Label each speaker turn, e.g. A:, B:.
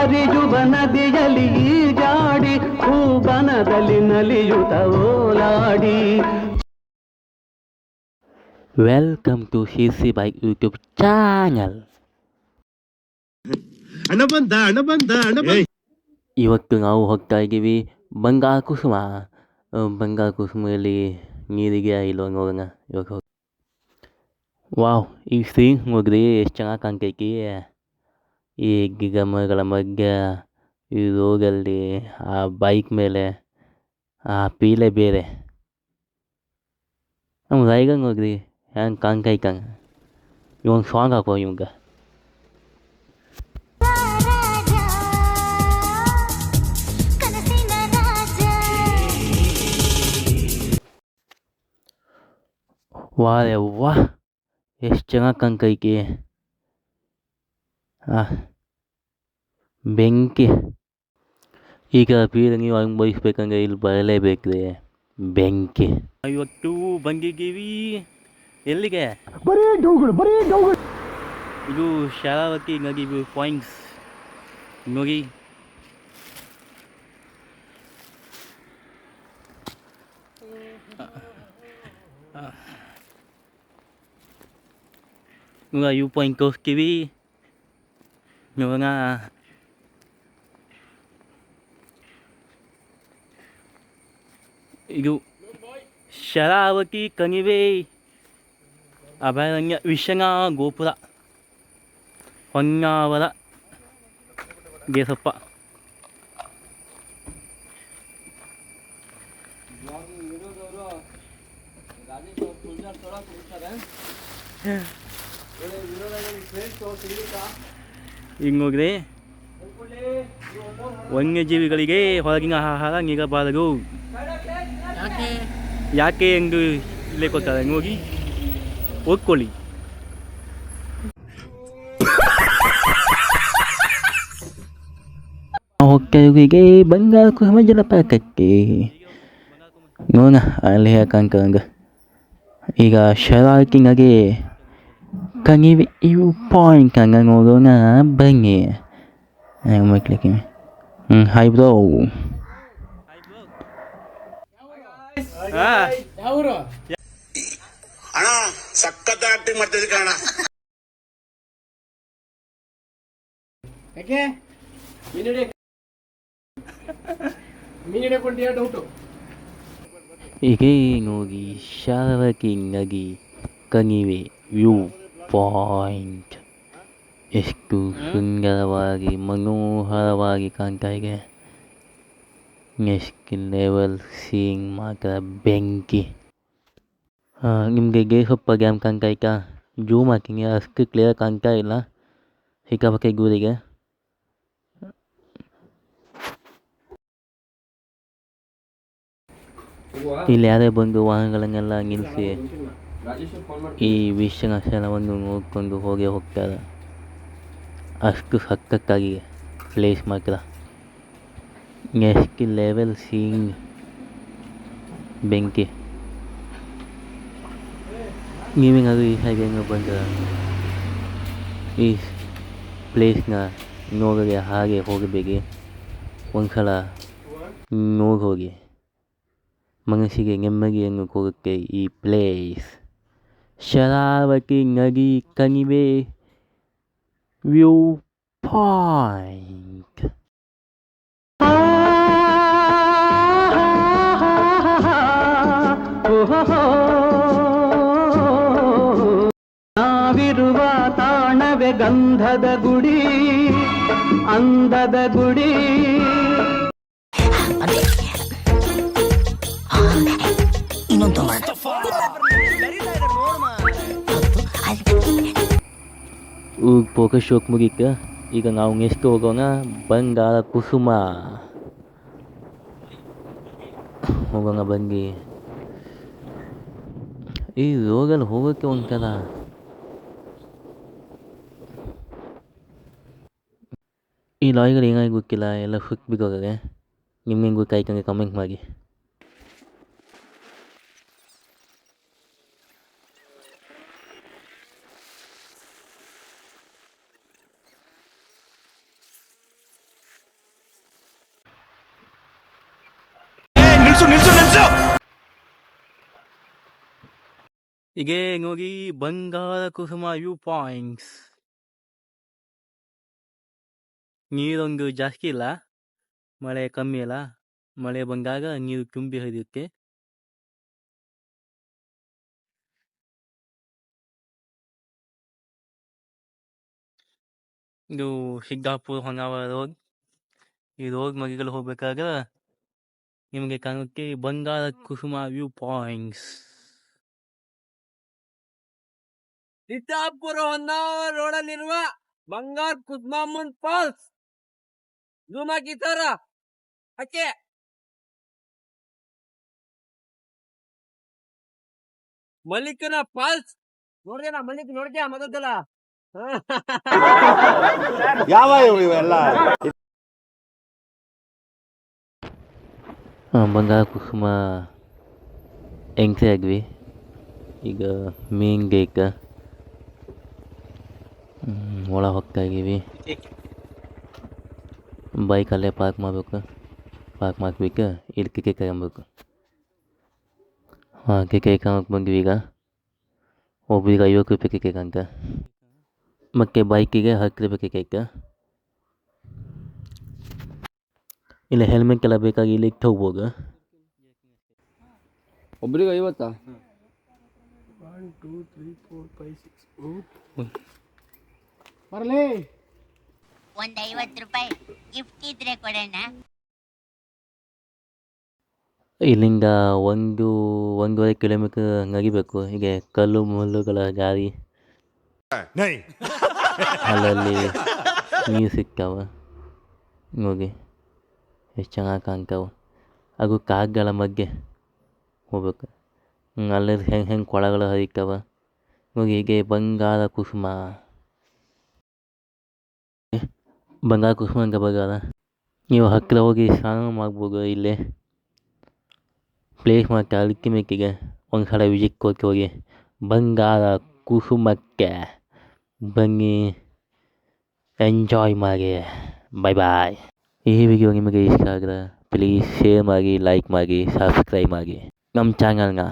A: ಹರಿಯುವ ನದಿಯಲ್ಲಿ ಈಜಾಡಿ ಹೂಬನದಲ್ಲಿ ನಲಿಯುತ್ತ ಓಲಾಡಿ. Welcome
B: to C C bike YouTube channel
A: ಇವತ್ತು ನಾವು ಹೋಗ್ತಾ ಇದ್ದೀವಿ ಬಂಗಾ ಕುಸುಮ ಬಂಗಾ ಕುಸುಮಲ್ಲಿ ನೀರಿಗೆ ಇಲ್ಲ ನೋಡೋಣ ಇವಾಗ ಹೋಗಿ ವಾವ್ ಈ ಸೀನ್ ಹೋಗ್ರಿ ಎಷ್ಟು ಚೆನ್ನಾಗಿ ಕಾಣ್ತೈತಿ. ಈ ಗಿಗ ಮರಗಳ ಮಧ್ಯ ಈ ರೋಡಲ್ಲಿ ಆ ಬೈಕ್ ಮೇಲೆ ಆ ಪೀಲೆ ಬೇರೆ ನಮ್ಮ ರೈಗ ನೋಡ್ರಿ ಹೆಂಗೆ ಕಾಣ್ತೈತಂಗ ಇವನ್ ಸಾಂಗ್ ಹಾಕೋ ಇವಂಗ
C: ರಾಜ ಕನಸಿನ ರಾಜ
A: ವಾ ರೇ ವಾ ಎಷ್ಟು ಚೆನ್ನಾಗಿ ಕಾಣ್ತೈತಿ ಆ ಬೆಂಕಿ ಈಗ ಬೀರ ನೀವು ಅನುಭವಿಸ್ಬೇಕಂದ್ರೆ ಇಲ್ಲಿ ಬರಲೇಬೇಕು ರೀ ಬೆಂಕಿ ಇವತ್ತು ಬಂದಿದ್ದೀವಿ ಎಲ್ಲಿಗೆ ಇದು ಶಾರಾವತಿ ನದಿ ವ್ಯೂ ಪಾಯಿಂಟ್ಸ್ ನೋಡಿ mga 이거 샤라와키 거니베. 아바랑야 위샹아 고프라. 황나와라. 게서빠 원래 일어나는 제일 더 들릴까? ನೋಡ್ರಿ ವನ್ಯಜೀವಿಗಳಿಗೆ ಹೊರಗಿನ ಆಹಾರ ನೀಡಬಾರದು. ಯಾಕೆ? ಎಂದು ಇಲ್ಲೇ ಕೊಡ್ತಾರೆ ಹೋಗಿ ಓದ್ಕೊಳ್ಳಿ. ಹೋಗ್ತೇವಿಗೆ ಬಂಗಾರ ಕುಸುಮ ಜಲಪಾತಕ್ಕೆ ನೋಡ ಅಲ್ಲಿ ಯಾಕಂಕಂಗ ಈಗ ಶರಾವತಿನಾಗೆ ಕಣಿವೆ ಇವು ಪಾಯಿಂಟ್ ಹಂಗ ನೋಡೋಣ ಬನ್ನಿ ಹೆಂಗೆ ಮಾಡ್ಲಿಕ್ಕೆ ಹ್ಞೂ ಹಾಯ್ ಬ್ರೋ
B: ಅಣ್ಣ ಸಖತ್ ಆಕ್ಟಿಂಗ್ ಮಾಡ್ತಿದ್ದೆ ಕಣ
D: ಯಾಕೆ? ಮೀನಿಡೆ ಮೀನಿಡೆ ಕೊಂಡಿಯ ಡೌಟು
A: ಶಾರವತಿ ನದಿ ಕಣಿವೆ ವ್ಯೂ. ಪಾಯಿಂಟ್. ಎಷ್ಟು ಸುಂದರವಾಗಿ ಮನೋಹರವಾಗಿ ಕಾಣ್ತಾ ಇದೆ. ನೆಕ್ಸ್ಟ್ ಲೆವೆಲ್ ಸೀಯಿಂಗ್ ಮಾತ್ರ ಬೆಂಕಿ. ನಿಮಗೆ ಗೇಸಪ್ಪ ಗ್ಯಾಮ್ ಕಾಣ್ತಾ ಇತ್ತಾ? ಜೂಮ್ ಹಾಕಿನಿ ಅಷ್ಟು ಕ್ಲಿಯರ್ ಕಾಣ್ತಾ ಇಲ್ಲ. ಸಿಕ್ಕಾಪಕ್ಕೆ ಗೂರಿಗೆ. ಇಲ್ಲಿ ಯಾರೇ ಬಂದು ವಾಹನಗಳನ್ನೆಲ್ಲ ನಿಲ್ಲಿಸಿ. ಈ ವೀಕ್ಷಣ ಸ್ಥಳವನ್ನು ನೋಡಿಕೊಂಡು ಹೋಗೇ ಹೋಗ್ತಾರೆ. ಅಷ್ಟು ಸಕ್ಕತ್ತಾಗಿ ಪ್ಲೇಸ್ ಮಾತ್ರ. ನೆಕ್ಸ್ಟ್ ಲೆವೆಲ್ ಸೀಯಿಂಗ್ ಬೆಂಕಿ. ನೀವೇನಾದರೂ ಈ ಹಾಗೆ ಬಂದ ಈ ಪ್ಲೇಸ್ನ ನೋಡದೆ ಹಾಗೆ ಹೋಗಬೇಡಿ. ಒಂದ್ಸಲ ನೋಡಿ ಹೋಗಿ ಮನಸ್ಸಿಗೆ ನೆಮ್ಮದಿಯನ್ನು ಕೊಡುತ್ತೆ ಈ ಪ್ಲೇಸ್ ಶರಾವತಿ ನದಿ ಕಣಿವೆ ವ್ಯೂ ಪಾಯಿಂಟ್ ನಾವಿರುವ ತಾಣವೆ ಗಂಧದ ಗುಡಿ ಅಂಧದ ಗುಡಿ.
C: ಇನ್ನೊಂದು ಮಾಡ
A: ಫೋಕಸ್ ಶೋಕ್ ಮುಗೀತು ಈಗ ನಾವು ನೆಕ್ಸ್ಟ್ ಹೋಗೋಣ ಬಂಗಾಳ ಕುಸುಮ ಹೋಗೋಣ ಬನ್ನಿ ಈ ರೋಗಲ್ಲಿ ಹೋಗೋಕ್ಕೆ ಒಂಥರ ಈ ಲಾರಿಗಳು ಏನಾಗಿ ಗೊತ್ತಿಲ್ಲ ಎಲ್ಲ ಸುತ್ತಬಿದ್ದೋಗಿದೆ ನಿಮ್ಗೆ ಗೊತ್ತಾಯ್ತಂಗೆ ಕಮೆಂಟ್ ಮಾಡಿ ಹೀಗೆ ನೋಡಿ ಬಂಗಾರ ಕುಸುಮ ವ್ಯೂ ಪಾಯಿಂಟ್ಸ್ ನೀರೊಂದು ಜಾಸ್ತಿ ಇಲ್ಲ ಮಳೆ ಕಮ್ಮಿ ಇಲ್ಲ ಮಳೆ ಬಂದಾಗ ನೀರು ತುಂಬಿ ಹರಿಯುತ್ತೆ ಇದು ಸಿದ್ದಾಪುರ ಹೊನ್ನಾವರ ರೋಡ್ ಈ ರೋಡ್ ಮಗಿಗಳು ಹೋಗ್ಬೇಕಾದ್ರೆ ನಿಮಗೆ ಕಾಣುತ್ತೆ ಬಂಗಾರ ಕುಸುಮ ವ್ಯೂ ಪಾಯಿಂಟ್ಸ್
E: ಸಿದ್ದಾಪುರ ಹೊನ್ನಾವರ ರೋಡಲ್ಲಿರುವ ಬಂಗಾರ್ ಕುದ್ಮಾಮನ್ ಫಾಲ್ಸ್. ಜೂಮ್ ಹಾಕಿ ಸರ ಹಾಕಿ ಮಲ್ಲಿಕನ ಫಾಲ್ಸ್. ನೋಡ್ದೇನ ಮಲ್ಲಿಕ್ ನೋಡ್ದ್ಯಾ ಮಗದಲ್ಲ
B: ಯಾವ ಇವೆಲ್ಲ?
A: ಬಂಗಾರ ಕುಸುಮ ಎಂಟ್ರಿ ಆಗ್ವಿ ಈಗ ಮೀನ್ ಗೇಟ್ ಒಳ ಹೋಗ್ತಾ ಇದ್ದೀವಿ ಬೈಕ್ ಅಲ್ಲೇ ಪಾರ್ಕ್ ಮಾಡ್ಬೇಕು ಪಾರ್ಕ್ ಮಾಡ್ಬೇಕು ಇಲ್ಲಿ ಕಿಕೆ ಕೈಗೊಬೇಕು ಹಾಂ ಕಿಕೆ ಕೈಗೊಂಡು ಬಂದ್ವಿ ಈಗ ಒಬ್ರಿಗೆ ಐವತ್ತು ರೂಪಾಯಿ ಕಿಕೆ ಅಂತ ಮತ್ತು ಬೈಕಿಗೆ ಹತ್ತು ರೂಪಾಯಿ ಕಿಕೆ ಇಲ್ಲ ಹೆಲ್ಮೆಟ್ ಎಲ್ಲ ಬೇಕಾಗಿ ಇಲ್ಲಿ ಇಟ್ಟು ಹೋಗ್ಬೋದು
E: ಒಬ್ರಿಗೆ ಐವತ್ತಾ
D: ಬರಲೇ.
C: ಒಂದ್ ಐವತ್ತು ರೂಪಾಯಿ ಗಿಫ್ಟ್ ಇದ್ರೆ ಕೊಡೋಣ
A: ಇಲ್ಲಿಂದ ಒಂದು ಒಂದೂವರೆ ಕಿಲೋಮೀಟರ್ ನಗಿಬೇಕು ಹೀಗೆ ಕಲ್ಲು ಮಲ್ಲುಗಳ ದಾರಿ ಅಲ್ಲಲ್ಲಿ ನೀರು ಸಿಗ್ತಾವ ಹೋಗಿ. ಎಷ್ಟು ಚೆನ್ನಾಗಿ ಕಾಣ್ತಾವೆ. ಹಾಗೂ ಕಾಗ್ಗಳ ಮಧ್ಯೆ ಹೋಗ್ಬೇಕು. ಅಲ್ಲಿ ಹೆಂಗೆ ಹೆಂಗೆ ಕೊಳಗಳು ಹರಿತಾವ. ಹೋಗಿ ಹೀಗೆ ಬಂಗಾರ ಕುಸುಮ. ಬಂಗಾರ ಕುಸುಮ ಅಂತ ಬರಲ್ಲ ನೀವು ಹತ್ತಿರ ಹೋಗಿ ಸ್ನಾನ ಮಾಡ್ಬೋದು ಇಲ್ಲೇ ಪ್ಲೇಸ್ ಮತ್ತು ಅಲ್ಟಿಮೇಟಿಗೆ ಒಂದು ಸಲ ವಿಸಿಟ್ ಕೊಟ್ಟು ಹೋಗಿ ಬಂಗಾರ ಕುಸುಮಕ್ಕೆ ಬನ್ನಿ ಎಂಜಾಯ್ ಮಾಡಿ ಬಾಯ್ ಬಾಯ್ ಈ ವಿಡಿಯೋ ನಿಮಗೆ ಇಷ್ಟ ಆದರೆ ಪ್ಲೀಸ್ ಶೇರ್ ಮಾಡಿ ಲೈಕ್ ಮಾಡಿ ಸಬ್ಸ್ಕ್ರೈಬ್ ಮಾಡಿ ನಮ್ಮ ಚಾನಲ್ನ